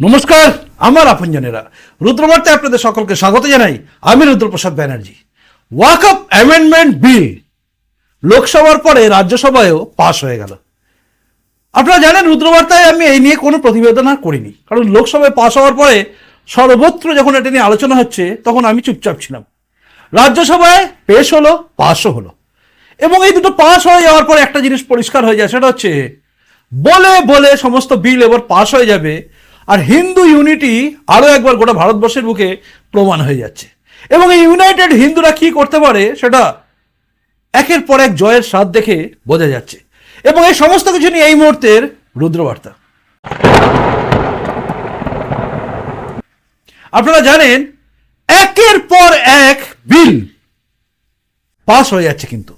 নমস্কার। আমার আপনজনেরা রুদ্রবার্তায় আপনাদের সকলকে স্বাগত জানাই আমি Rudraprasad Banerjee. Waqf amendment bill লোকসভার পরে রাজ্যসভায়ও পাশ হয়ে গেল। আপনারা জানেন রুদ্রবার্তায় আমি এই নিয়ে কোনো প্রতিবেদন আর করিনি। কারণ লোকসভায় পাশ হওয়ার পরে সর্বত্র যখন এটা নিয়ে আলোচনা হচ্ছে, তখন আমি চুপচাপ ছিলাম। রাজ্যসভায় পেশ হলো পাশও হলো। এবং এই দুটো পাশ হয়ে যাওয়ার পরে একটা জিনিস পরিষ্কার হয়ে যায়, সেটা হচ্ছে বলে বলে সমস্ত বিল এবার পাশ হয়ে যাবে আর হিন্দু ইউনিটি আরও একবার গোটা ভারতবর্ষের বুকে প্রমাণ হয়ে যাচ্ছে। এবং এই ইউনাইটেড হিন্দুরা কি করতে পারে সেটা একের পর এক জয়ের স্বাদ দেখে বোঝা যাচ্ছে। এবং এই সমস্ত কিছু নিয়ে এই মুহূর্তের রুদ্রবার্তা। আপনারা জানেন, একের পর এক বিল পাস হয়ে যাচ্ছে কিন্তু।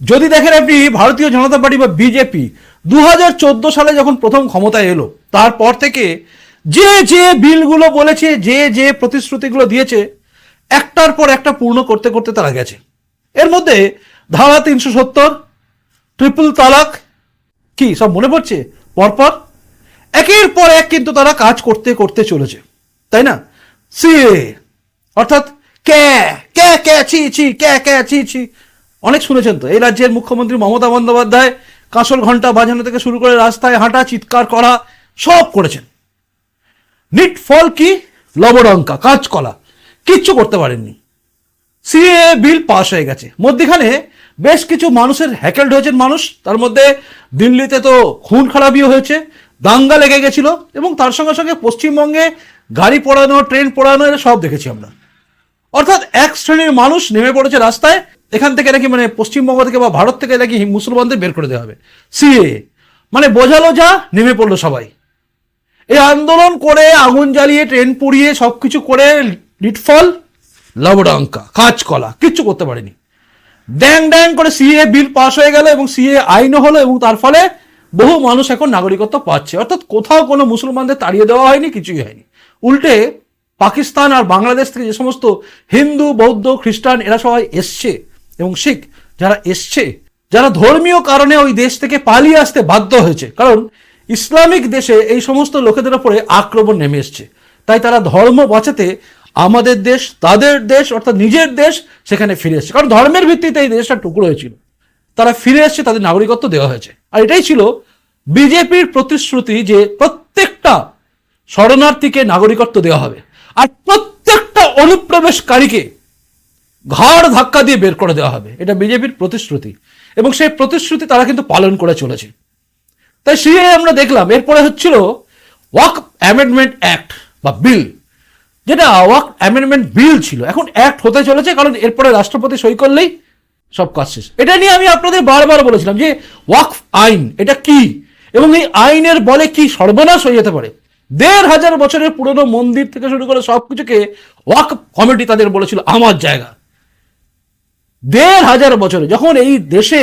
যদি দেখেন আপনি ভারতীয় জনতা পার্টি বা বিজেপি দু হাজার চোদ্দ সালে যখন প্রথম ক্ষমতায় এলো, তারপর থেকে যে যে বিলগুলো বলেছে, যে যে প্রতিশ্রুতিগুলো দিয়েছে, একটার পর একটা পূর্ণ করতে করতে তারা গেছে। এর মধ্যে ধারা তিনশো সত্তর, ট্রিপল তালাক, কি সব মনে পড়ছে? পরপর। একের পর এক কিন্তু তারা কাজ করতে করতে চলেছে। তাই না? সিএ অর্থাৎ ক্যা ক্যা ক্যা, ছি ছি, ক্যা ক্যা, ছি ছি। অনেক শুনেছেন তো, এই রাজ্যের মুখ্যমন্ত্রী মমতা বন্দ্যোপাধ্যায় কাঁসর ঘণ্টা বাজানো থেকে শুরু করে রাস্তায় হাঁটা, চিৎকার করা, সব করেছেন। নিট ফল কি? লবডঙ্কা, কাঁচকলা। কিচ্ছু করতে পারেননি। সিএ বিল পাস হয়ে গেছে। মধ্যখানে বেশ কিছু মানুষের হ্যাকেলড হয়েছেন মানুষ। তার মধ্যে দিল্লিতে তো খুন খারাপিও হয়েছে, দাঙ্গা লেগে গেছিল এবং তার সঙ্গে সঙ্গে পশ্চিমবঙ্গে গাড়ি পোড়ানো, ট্রেন পড়ানো এটা সব দেখেছি আমরা। অর্থাৎ এক শ্রেণির মানুষ নেমে পড়েছে রাস্তায়। এখান থেকে নাকি মানে পশ্চিমবঙ্গ থেকে বা ভারত থেকে নাকি মুসলমানদের বের করে দেওয়া হবে। সিএ মানে বোঝালো যা, নেমে পড়ল সবাই। এই আন্দোলন করে, আগুন জ্বালিয়ে, ট্রেন পুড়িয়ে সব কিছু করে, লিটফল, লবডঙ্কা, কাঁচকলা, কিচ্ছু করতে পারেনি। ড্যাং ড্যাং করে সিএ বিল পাস হয়ে গেল এবং সিএ আইনও হলো এবং তার ফলে বহু মানুষ এখন নাগরিকত্ব পাচ্ছে। অর্থাৎ কোথাও কোনো মুসলমানদের তাড়িয়ে দেওয়া হয়নি, কিছুই হয়নি। উল্টে পাকিস্তান আর বাংলাদেশ থেকে যে সমস্ত হিন্দু, বৌদ্ধ, খ্রিস্টান, এরা সবাই এসছে। এবং শিখ যারা এসছে, যারা ধর্মীয় কারণে ওই দেশ থেকে পালিয়ে আসতে বাধ্য হয়েছে, কারণ ইসলামিক দেশে এই সমস্ত লোকেদের ওপরে আক্রমণ নেমে এসছে। তাই তারা ধর্ম বাঁচাতে আমাদের দেশ, তাদের দেশ, অর্থাৎ নিজের দেশ সেখানে ফিরে এসছে। কারণ ধর্মের ভিত্তিতে এই দেশটা টুকরো হয়েছিল। তারা ফিরে এসছে, তাদের নাগরিকত্ব দেওয়া হয়েছে। আর এটাই ছিল বিজেপির প্রতিশ্রুতি যে প্রত্যেকটা শরণার্থীকে নাগরিকত্ব দেওয়া হবে। আর প্রত্যেকটা অনুপ্রবেশকারীকে ঘাড় ধাক্কা দিয়ে বের করে দেওয়া হবে। এটা বিজেপির প্রতিশ্রুতি। এবং সেই প্রতিশ্রুতি তারা কিন্তু পালন করে চলেছে। তাই সিএ আমরা দেখলাম, এরপরে হচ্ছিল ওয়াক অ্যামেন্ডমেন্ট অ্যাক্ট বা বিল, যেটা ওয়াক অ্যামেন্ডমেন্ট বিল ছিল। এখন অ্যাক্ট হতে চলেছে, কারণ এরপরে রাষ্ট্রপতি সই করলেই সব কাজ শেষ। এটা নিয়ে আমি আপনাদের বারবার বলেছিলাম যে ওয়াক আইন, এটা কি? এবং এই আইনের বলে কি সর্বনাশ হয়ে যেতে পারে? দেড় হাজার বছরের পুরনো মন্দির থেকে শুরু করে সব কিছুকে ওয়াক কমিটি তাদের বলেছিল, আমার জায়গা। দেড় হাজার বছরে, যখন এই দেশে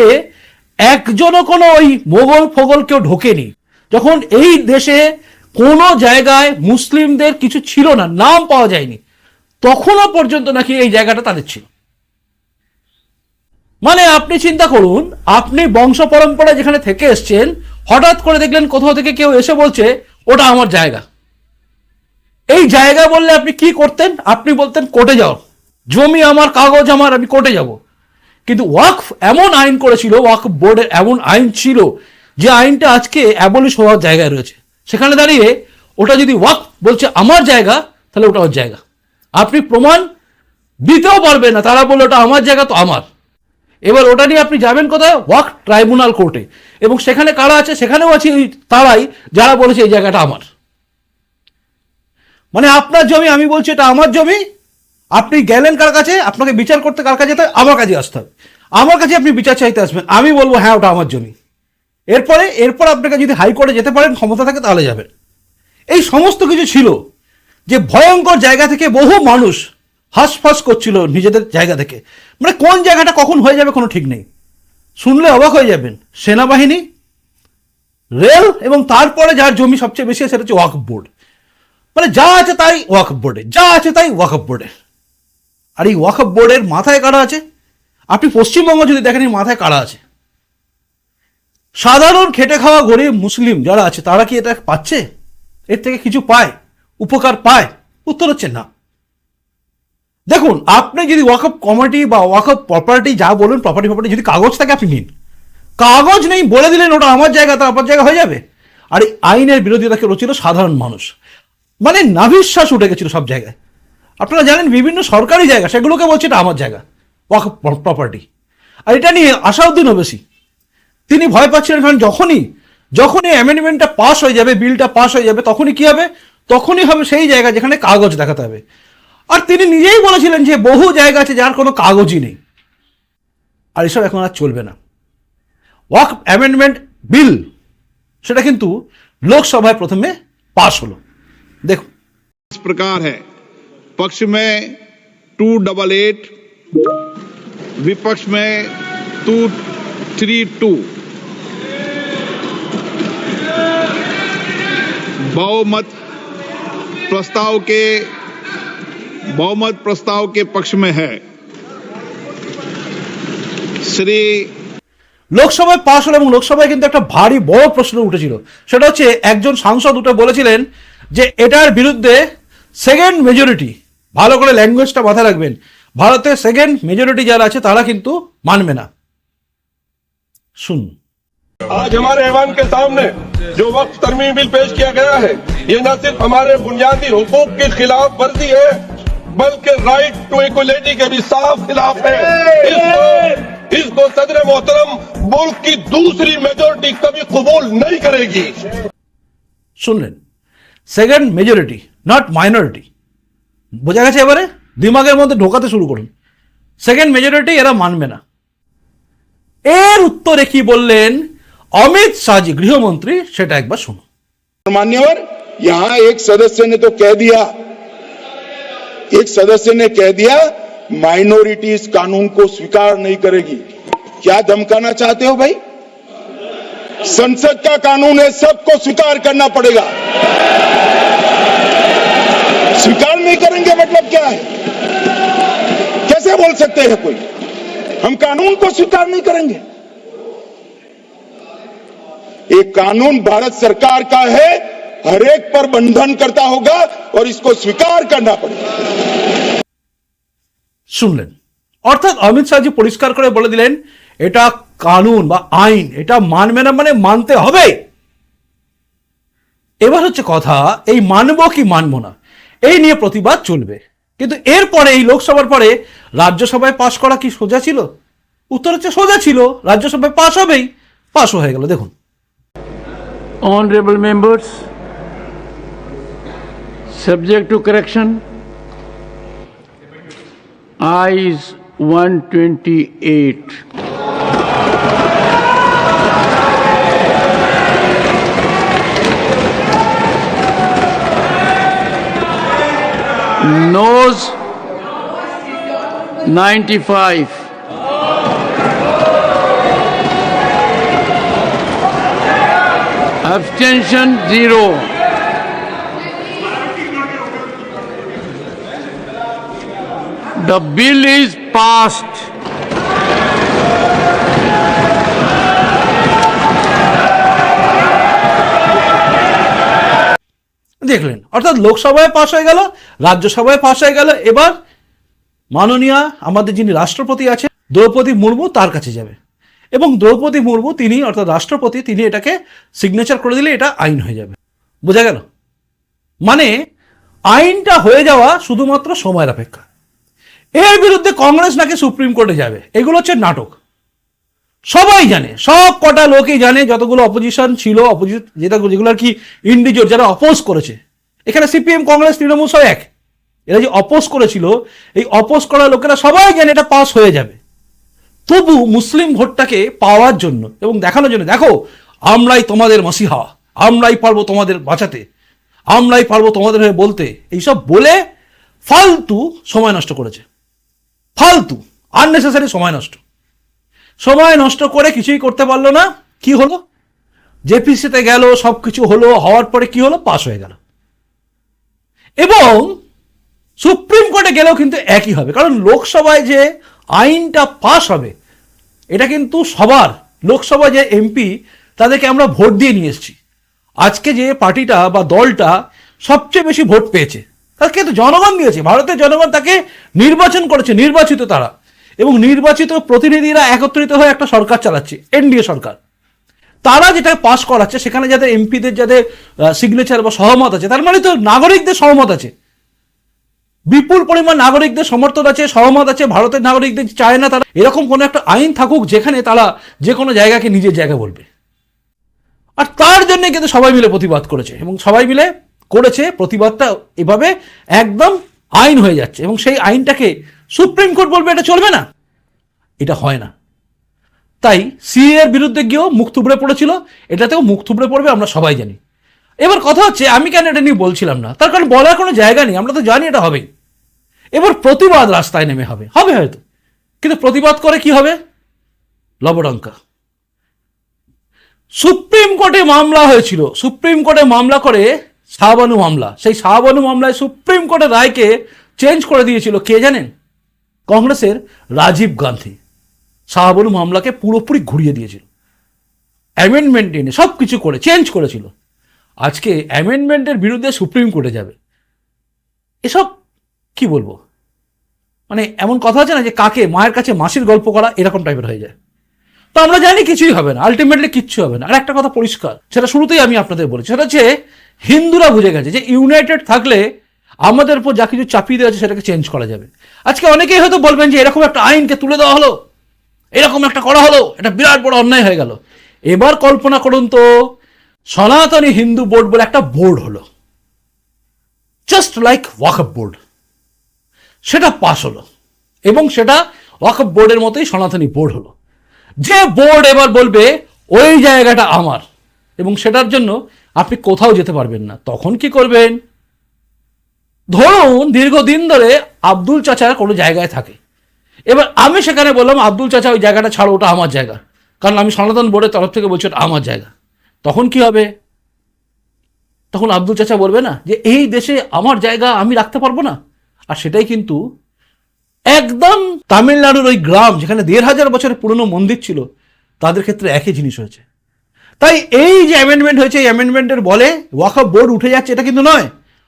একজনও কোনো ওই মোগল ফোগল কেউ ঢোকেনি, যখন এই দেশে কোনো জায়গায় মুসলিমদের কিছু ছিল না, নাম পাওয়া যায়নি, তখনও পর্যন্ত নাকি এই জায়গাটা তাদের ছিল। মানে আপনি চিন্তা করুন, আপনি বংশ পরম্পরা যেখানে থেকে এসছেন, হঠাৎ করে দেখলেন কোথাও থেকে কেউ এসে বলছে, ওটা আমার জায়গা। এই জায়গা বললে আপনি কি করতেন? আপনি বলতেন, কোর্টে যাও। জমি আমার, কাগজ আমার, আমি কোর্টে যাব। কিন্তু ওয়াকফ এমন আইন করেছিল, ওয়াকফ বোর্ডের এমন আইন ছিল যে আইনটা আজকে অ্যাবলিশ হওয়ার জায়গায় রয়েছে। সেখানে দাঁড়িয়ে ওটা যদি ওয়াক বলছে আমার জায়গা, তাহলে ওটা ওর জায়গা। আপনি প্রমাণ দিতেও পারবেন না, তারা বলল ওটা আমার জায়গা তো আমার। এবার ওটা নিয়ে আপনি যাবেন কোথায়? ওয়াক ট্রাইব্যুনাল কোর্টে। এবং সেখানে কারা আছে? সেখানেও আছে ওই তারাই, যারা বলেছে এই জায়গাটা আমার। মানে আপনার জমি, আমি বলছি এটা আমার জমি আপনি গেলেন কার কাছে? আপনাকে বিচার করতে কার কাছে যেতে আমার কাছে আসতে হবে। আমার কাছে আপনি বিচার চাইতে আসবেন। আমি বলব হ্যাঁ ওটা আমার জমি। এরপরে, এরপর আপনাকে যদি হাইকোর্টে যেতে পারেন, ক্ষমতা থাকে, তাহলে যাবেন। এই সমস্ত কিছু ছিল যে ভয়ঙ্কর জায়গা থেকে বহু মানুষ হাঁসফাঁস করছিল নিজেদের জায়গা থেকে। মানে কোন জায়গাটা কখন হয়ে যাবে কোনো ঠিক নেই। শুনলে অবাক হয়ে যাবেন। সেনাবাহিনী, রেল এবং তারপরে যার জমি সবচেয়ে বেশি সেটা হচ্ছে ওয়াকফ বোর্ড। মানে যা আছে তাই ওয়াকফ বোর্ডে, যা আছে তাই ওয়াকফ বোর্ডে। আর এই ওয়াকফ বোর্ডের মাথায় কারা আছে? আপনি পশ্চিমবঙ্গ যদি দেখেন এই মাথায় কারা আছে? সাধারণ খেটে খাওয়া গরিব মুসলিম যারা আছে, তারা কি এটা পাচ্ছে? এর থেকে কিছু পায়? উপকার পায়? উত্তর হচ্ছে না। দেখুন, আপনি যদি ওয়াক অফ কমিটি বা ওয়াক অফ প্রপার্টি যা বলুন প্রপার্টি প্রপার্টি যদি কাগজ থাকে, আপনি নিন। কাগজ নেই, বলে দিলেন, ওটা আমার জায়গা, তো আপনার জায়গা হয়ে যাবে। আর এই আইনের বিরোধিতাকে রচিল সাধারণ মানুষ। মানে নাভিশ্বাস উঠে গেছিল সব জায়গায়। আপনারা জানেন বিভিন্ন সরকারি জায়গা, সেগুলোকে বলছে এটা আমার জায়গা, ওয়াক প্রপার্টি আর এটা নিয়ে আসাউদ্দিন ওবেসি তিনি ভয় পাচ্ছিলেন, কারণ যখনই যখনই অ্যামেন্ডমেন্টটা পাস হয়ে যাবে বিলটা পাস হয়ে যাবে, তখনই কি হবে? তখনই হবে সেই জায়গা যেখানে কাগজ দেখাতে হবে। আর তিনি নিজেই বলেছিলেন যে বহু জায়গা আছে যার কোনো কাগজই নেই। আর এসব এখন আর চলবে না। ওয়াক অ্যামেন্ডমেন্ট বিল সেটা কিন্তু লোকসভায় প্রথমে পাশ হলো। দেখুন। প্রকার হ্যাঁ पक्ष में टू डबल एट विपक्ष में टू थ्री टू बहुमत प्रस्ताव के बहुमत प्रस्ताव के पक्ष में है श्री লোকসভায় পাশ হলো এবং লোকসভায় কিন্তু একটা ভারী বড় প্রশ্ন উঠেছিল সেটা হচ্ছে একজন সাংসদ উঠে বলেছিলেন যে এটার বিরুদ্ধে সেকেন্ড মেজরিটি ভালো করে ল্যাঙ্গুয়েজটা মাথায় রাখবেন ভারতের সেকেন্ড মেজরিটি যারা আছে তারা কিন্তু মানবে না শুনুন आज हमारे ऐवान के सामने जो वक्त तरमीम बिल पेश किया गया है ये न सिर्फ हमारे बुनियादी हुकूक की खिलाफ वर्जी है बल्कि राइट टू इक्वलिटी के भी साफ खिलाफ है इसको इसको सदर मोहतरम मुल्क की दूसरी मेजोरिटी कभी कबूल नहीं करेगी শুনলেন সেকেন্ড মেজরিটি নট মাইনরিটি বোঝা গেছে এবারে দিমাগের মধ্যে ঢোকাতে শুরু করুন সেকেন্ড মেজরিটি এরা মানবে না এর উত্তরে কি বললেন অমিত শাহজি গৃহমন্ত্রী সেটা একবার শুনুন मान्यवर यहाँ एक सदस्य ने तो कह दिया एक सदस्य ने कह दिया माइनॉरिटी इस कानून को स्वीकार नहीं करेगी क्या धमकाना चाहते हो भाई संसद का कानून है सबको स्वीकार करना पड़ेगा स्वीकार नहीं करेंगे मतलब क्या है कैसे बोल सकते हैं कोई हम कानून को स्वीकार नहीं करेंगे एक कानून भारत सरकार का है हर एक पर बंधन करता होगा और इसको स्वीकार करना पड़ेगा শুনলেন অর্থাৎ অমিত শাহজি পরিষ্কার করে বলে দিলেন এটা কানুন বা আইন এটা মানবে না মানে মানতে হবে এবার হচ্ছে কথা এই মানবো কি মানবো না এই নিয়ে প্রতিবাদ চলবে। কিন্তু এরপরে এই লোকসভার পরে রাজ্যসভায় পাশ করা কি সোজা ছিল? উত্তর হচ্ছে সোজা ছিল। রাজ্যসভায় পাশ হবেই পাশও হয়ে গেল দেখুন। Honorable members, subject to correction, Ayes 128. Noes 95. Abstention zero. The bill is passed. দেখলেন। অর্থাৎ লোকসভায় পাশ হয়ে গেল, রাজ্যসভায় পাশ হয়ে গেল। এবার মাননীয় আমাদের যিনি রাষ্ট্রপতি আছে দ্রৌপদী মুর্মু তার কাছে যাবে। এবং দ্রৌপদী মুর্মু তিনি, অর্থাৎ রাষ্ট্রপতি, তিনি এটাকে সিগনেচার করে দিলে এটা আইন হয়ে যাবে। বোঝা গেল? মানে আইনটা হয়ে যাওয়া শুধুমাত্র সময়ের অপেক্ষা। এর বিরুদ্ধে কংগ্রেস নাকি সুপ্রিম কোর্টে যাবে? এগুলো হচ্ছে নাটক। সবাই জানে, সব কটা লোকই জানে যতগুলো অপোজিশন ছিল অপোজিট যেটা যেগুলো আর কি ইন্ডিজোর যারা অপোজ করেছে। এখানে সিপিএম কংগ্রেস তৃণমূল সব এক। এরা যে অপোজ করেছিল, এই অপোজ করা লোকেরা সবাই জানে এটা পাস হয়ে যাবে। তবু মুসলিম ভোটটাকে পাওয়ার জন্য এবং দেখানোর জন্য, দেখো, আমরাই তোমাদের মসিহা, আমরাই পারব তোমাদের বাঁচাতে, আমরাই পারব তোমাদের হয়ে বলতে, এইসব বলে ফালতু সময় নষ্ট করেছে। ফালতু আননেসেসারি সময় নষ্ট। সময় নষ্ট করে কিছুই করতে পারল না। কি হলো? জেপিসিতে গেল সব কিছু হলো, হওয়ার পরে কি হলো? পাশ হয়ে গেল। এবং সুপ্রিম কোর্টে গেলেও কিন্তু একই হবে। কারণ লোকসভায় যে আইনটা পাশ হবে, এটা কিন্তু সবার। লোকসভা যে এমপি, তাদেরকে আমরা ভোট দিয়ে নিয়ে এসেছি। আজকে যে পার্টিটা বা দলটা সবচেয়ে বেশি ভোট পেয়েছে, তাকে তো জনগণ দিয়েছে। ভারতের জনগণ তাকে নির্বাচন করেছে, নির্বাচিত তারা। এবং নির্বাচিত প্রতিনিধিরা একত্রিত হয়ে একটা সরকার চালাচ্ছে, এনডিএ সরকার। তারা যেটা পাস করাচ্ছে, সেখানে যাদের এমপিদের যাদের সিগনেচার বা সহমত আছে, তার মানে তো নাগরিকদের সহমত আছে। বিপুল পরিমাণ নাগরিকদের সমর্থন আছে, সহমত আছে, ভারতের নাগরিকদের চায় না তারা। এরকম কোনো একটা আইন থাকুক যেখানে তারা যে কোনো জায়গাকে নিজের জায়গা বলবে। আর তার জন্য কিন্তু সবাই মিলে প্রতিবাদ করেছে, এবং সবাই মিলে করেছে প্রতিবাদটা এভাবে একদম আইন হয়ে যাচ্ছে, এবং সেই আইনটাকে সুপ্রিম কোর্ট বলবে এটা চলবে না। এটা হয় না। তাই সিএ এর বিরুদ্ধে গিয়েও মুখ থুবড়ে পড়েছিল, এটাতেও মুখ থুবড়ে পড়বে, আমরা সবাই জানি। এবার কথা হচ্ছে, আমি কেন এটা নিয়ে বলছিলাম না? তার কারণ বলার কোনো জায়গা নেই, আমরা তো জানি এটা হবেই। এবার প্রতিবাদ রাস্তায় নেমে হবে। হবে হয়তো। কিন্তু প্রতিবাদ করে কি হবে? লবডঙ্কা। সুপ্রিম কোর্টে মামলা হয়েছিল। সুপ্রিম কোর্টে মামলা করে শাহবানু মামলা। সেই শাহবানু মামলায় সুপ্রিম কোর্টের রায়কে চেঞ্জ করে দিয়েছিল। কে জানেন? কংগ্রেসের রাজীব গান্ধী শাহবানু মামলাকে পুরোপুরি ঘুরিয়ে দিয়েছিল। অ্যামেন্ডমেন্ট এনে সব কিছু করে চেঞ্জ করেছিল। আজকে অ্যামেন্ডমেন্টের বিরুদ্ধে সুপ্রিম কোর্টে যাবে। এসব কি বলব? মানে এমন কথা আছে না যে কাকে, মায়ের কাছে মাসির গল্প করা এরকম টাইপের হয়ে যায়। তো আমরা জানি কিছুই হবে না আলটিমেটলি কিচ্ছু হবে না। আর একটা কথা পরিষ্কার, সেটা শুরুতেই আমি আপনাদের বলেছি, সেটা হচ্ছে হিন্দুরা বুঝে গেছে যে ইউনাইটেড থাকলে আমাদের উপর যা কিছু চাপিয়ে দেওয়া আছে সেটাকে চেঞ্জ করা যাবে। আজকে অনেকেই হয়তো বলবেন যে এরকম একটা আইনকে তুলে দেওয়া হলো, এরকম একটা করা হলো, এটা বিরাট বড় অন্যায় হয়ে গেল। এবার কল্পনা করুন তো, সনাতনী হিন্দু বোর্ড বলে একটা বোর্ড হলো। Just like Waqf board. সেটা পাস হলো এবং সেটা ওয়াকআপ বোর্ডের মতোই সনাতনী বোর্ড হলো। যে বোর্ড এবার বলবে, ওই জায়গাটা আমার এবং সেটার জন্য আপনি কোথাও যেতে পারবেন না। তখন কি করবেন? ধরুন দীর্ঘদিন ধরে আব্দুল চাচা কোনো জায়গায় থাকে। এবার আমি সেখানে বললাম, আব্দুল চাচা, ওই জায়গাটা ছাড়ো, ওটা আমার জায়গা। কারণ আমি সনাতন বোর্ডের তরফ থেকে বলছি, ওটা আমার জায়গা। তখন কি হবে? তখন আব্দুল চাচা বলবে না যে, এই দেশে আমার জায়গা আমি রাখতে পারব না। আর সেটাই কিন্তু একদম তামিলনাড়ুর ওই গ্রাম, যেখানে দেড় হাজার বছরের পুরনো মন্দির ছিল, তাদের ক্ষেত্রে একই জিনিস হয়েছে। তাই এই যে অ্যামেন্ডমেন্ট হয়েছে, এই অ্যামেন্ডমেন্টের বলে ওয়াকআপ বোর্ড উঠে যাচ্ছে, এটা কিন্তু নয়।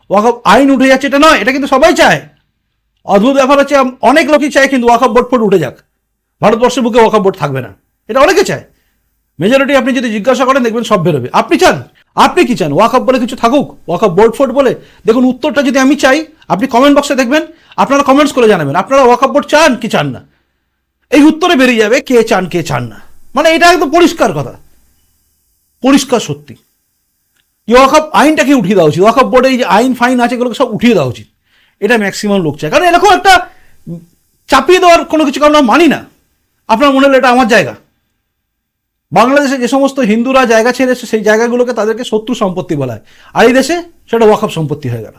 ওয়াকআপ আইন উঠে যাচ্ছে, এটা নয়, এটা কিন্তু সবাই চায়। অদ্ভুত ব্যাপার হচ্ছে অনেক লোকই চায় কিন্তু ওয়াকআপ বোর্ড ফোর্ড উঠে যাক। ভারতবর্ষের বুকে ওয়াকআপ বোর্ড থাকবে না। এটা অনেকে চায়। মেজরিটি আপনি যদি জিজ্ঞাসা করেন, দেখবেন সব বেরোবে। আপনি চান? আপনি কি চান? ওয়াকআপ বলে কিছু থাকুক? ওয়াকআপ বোর্ড ফোর্ড বলে? দেখুন, উত্তরটা যদি আমি চাই, আপনি কমেন্ট বক্সে দেখবেন, আপনারা কমেন্টস করে জানাবেন, আপনারা ওয়াকআপ বোর্ড চান কি চান না? এই উত্তরে বেরিয়ে যাবে, কে চান কে চান না। মানে এটা একদম পরিষ্কার কথা। পরিষ্কার সত্যি। ওয়াকআপ আইনটাকে উঠিয়ে দেওয়া উচিত। ওয়াকআপ বোর্ডে এই যে আইন, ফাইন আছে, এগুলোকে সব উঠিয়ে দেওয়া উচিত। এটা ম্যাক্সিমাম লোক চায়। কারণ এরকম একটা চাপিয়ে দেওয়ার কোনো কিছু আমরা মানি না। আপনার মনে হলো এটা আমার জায়গা। বাংলাদেশে যে সমস্ত হিন্দুরা জায়গা ছেড়েছে সেই জায়গাগুলোকে তাদেরকে শত্রু সম্পত্তি বলা হয়। আর এই দেশে সেটা ওয়াকআপ সম্পত্তি হয়ে গেল।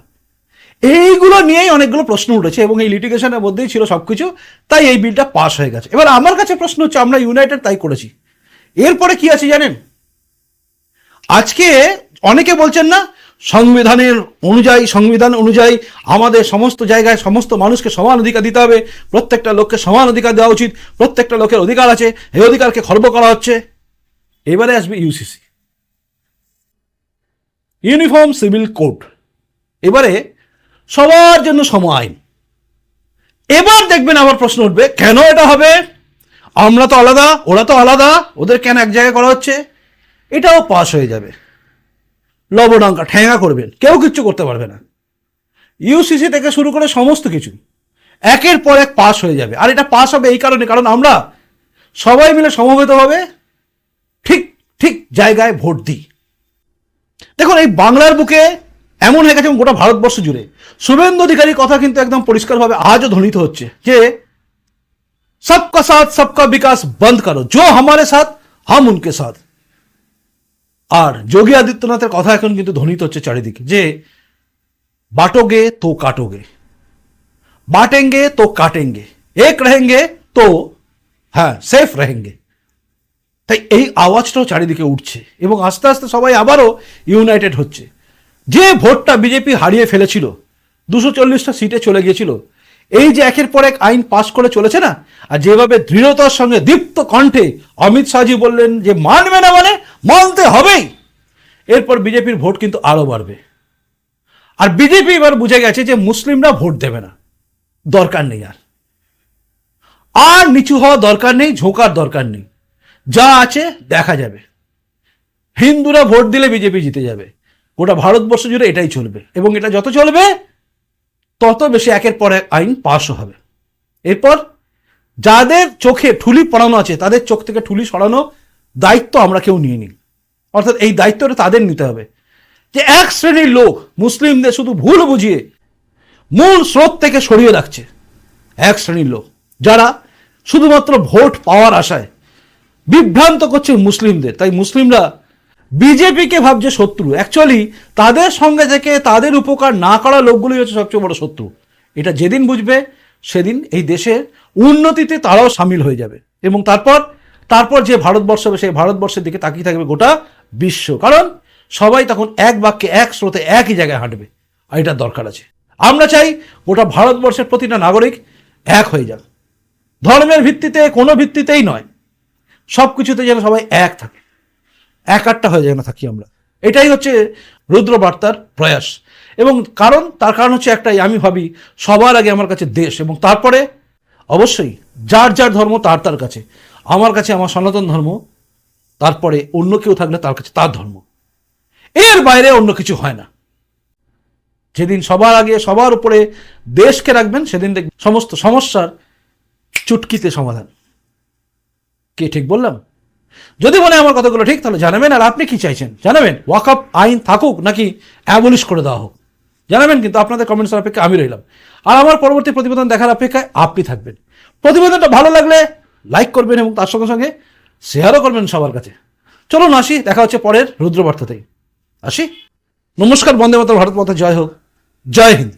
এইগুলো নিয়েই অনেকগুলো প্রশ্ন উঠেছে এবং এই লিটিগেশনের মধ্যেই ছিল সব কিছু তাই এই বিলটা পাস হয়ে গেছে। এবার আমার কাছে প্রশ্ন হচ্ছে, আমরা ইউনাইটেড তাই করেছি। এরপরে কি আছে জানেন? আজকে অনেকে বলছেন না, সংবিধানের অনুযায়ী, সংবিধান অনুযায়ী আমাদের সমস্ত জায়গায় সমস্ত মানুষকে সমান অধিকার দিতে হবে। প্রত্যেকটা লোককে সমান অধিকার দেওয়া উচিত। প্রত্যেকটা লোকের অধিকার আছে। এই অধিকারকে খর্ব করা হচ্ছে। এবারে আসবে ইউসিসি ইউনিফর্ম সিভিল কোড। এবারে সবার জন্য সম আইন। এবার দেখবেন আবার প্রশ্ন উঠবে, কেন এটা হবে? আমরা তো আলাদা, ওরা তো আলাদা, ওদের কেন এক জায়গায় করা হচ্ছে? এটাও পাস হয়ে যাবে। লবডঙ্কা ঠেঙা করবেন কেউ কিচ্ছু করতে পারবে না ইউসিসি থেকে শুরু করে সমস্ত কিছু একের পর এক পাস হয়ে যাবে আর এটা পাস হবে এই কারণে কারণ আমরা সবাই মিলে সমবেতভাবে ঠিক ঠিক জায়গায় ভোট দিই দেখুন এই বাংলার বুকে এমন হয়ে গেছে এবং গোটা ভারতবর্ষ জুড়ে শুভেন্দু অধিকারীর কথা কিন্তু একদম পরিষ্কারভাবে আজও ধ্বনিত হচ্ছে যে सबका साथ सबका विकास बंद करो जो हमारे साथ हम उनके साथ আর যোগী আদিত্যনাথের কথা এখন কিন্তু ধ্বনিত হচ্ছে চারিদিকে, যে বাটোগে তো কাটোগে, বাটেঙ্গে তো কাটেঙ্গে, এক রেহেঙ্গে তো হ্যাঁ সেফ রেহেঙ্গে। তাই এই আওয়াজটাও চারিদিকে উঠছে এবং আস্তে আস্তে সবাই আবারও ইউনাইটেড হচ্ছে। যে ভোটটা বিজেপি হারিয়ে ফেলেছিল, দুশো চল্লিশটা সিটে চলে গিয়েছিল, এই যে একের পর এক আইন পাশ করে চলেছে না, আর যেভাবে দৃঢ়তার সঙ্গে দীপ্ত কণ্ঠে অমিত শাহজি বললেন যে মানবে না মানে মানতে হবেই। এরপর বিজেপির ভোট কিন্তু আরও বাড়বে। আর বিজেপি এবার বুঝে গেছে যে মুসলিমরা ভোট দেবে না। দরকার নেই আর। আর নিচু হওয়া দরকার নেই, ঝোঁকার দরকার নেই। যা আছে দেখা যাবে। হিন্দুরা ভোট দিলে বিজেপি জিতে যাবে। গোটা ভারতবর্ষ জুড়ে এটাই চলবে। এবং এটা যত চলবে, তত বেশি একের পর এক আইন পাশও হবে। এরপর যাদের চোখে ঠুলি পড়ানো আছে, তাদের চোখ থেকে ঠুলি সরানো দায়িত্ব আমরা কেউ নিয়ে নিই। অর্থাৎ এই দায়িত্বটা তাদের নিতে হবে। যে এক শ্রেণির লোক মুসলিমদের শুধু ভুল বুঝিয়ে মূল স্রোত থেকে সরিয়ে রাখছে। এক শ্রেণির লোক যারা শুধুমাত্র ভোট পাওয়ার আশায় বিভ্রান্ত করছে মুসলিমদের। তাই মুসলিমরা বিজেপিকে ভাবছে শত্রু। অ্যাকচুয়ালি তাদের সঙ্গে থেকে তাদের উপকার না করা লোকগুলোই হচ্ছে সবচেয়ে বড় শত্রু। এটা যেদিন বুঝবে, সেদিন এই দেশের উন্নতিতে তারাও সামিল হয়ে যাবে। এবং তারপর তারপর যে ভারতবর্ষ হবে, সেই ভারতবর্ষের দিকে তাকিয়ে থাকবে গোটা বিশ্ব। কারণ সবাই তখন এক বাক্যে, এক স্রোতে, একই জায়গায় হাঁটবে। আর এটার দরকার আছে। আমরা চাই গোটা ভারতবর্ষের প্রতিটা নাগরিক এক হয়ে যাক। ধর্মের ভিত্তিতে, কোনো ভিত্তিতেই নয়। সব কিছুতে যেন সবাই এক থাকে। এক আটটা হয়ে যেন থাকি আমরা। এটাই হচ্ছে রুদ্র বার্তার প্রয়াস। এবং কারণ, তার কারণ হচ্ছে একটাই, আমি ভাবি, সবার আগে আমার কাছে দেশ। এবং তারপরে অবশ্যই, যার যার ধর্ম, তার তার কাছে। আমার কাছে আমার সনাতন ধর্ম, তারপরে অন্য কেউ থাকলে তার কাছে তার ধর্ম। এর বাইরে অন্য কিছু হয় না। যেদিন সবার আগে সবার উপরে দেশকে রাখবেন, সেদিন সমস্ত সমস্যার চুটকিতে সমাধান। কে ঠিক বললাম? যদি মনে আমার কথাগুলো ঠিক, তাহলে জানাবেন। আর আপনি কি চাইছেন? জানাবেন। ওয়াকআপ আইন থাকুক নাকি অ্যাবলিশ করে দেওয়া হোক। জানাবেন কিন্তু আপনাদের কমেন্টসের অপেক্ষা আমি রইলাম। আর আমার পরবর্তী প্রতিবেদন দেখার অপেক্ষায় আপনি থাকবেন। প্রতিবেদনটা ভালো লাগলে লাইক করবেন এবং তার সঙ্গে সঙ্গে শেয়ারও করবেন সবার কাছে। চলুন আসি, দেখা হচ্ছে পরের রুদ্রবার্তাতেই। আসি। নমস্কার, বন্দে মাতা ভারত মাতা জয় হোক। জয় হিন্দ।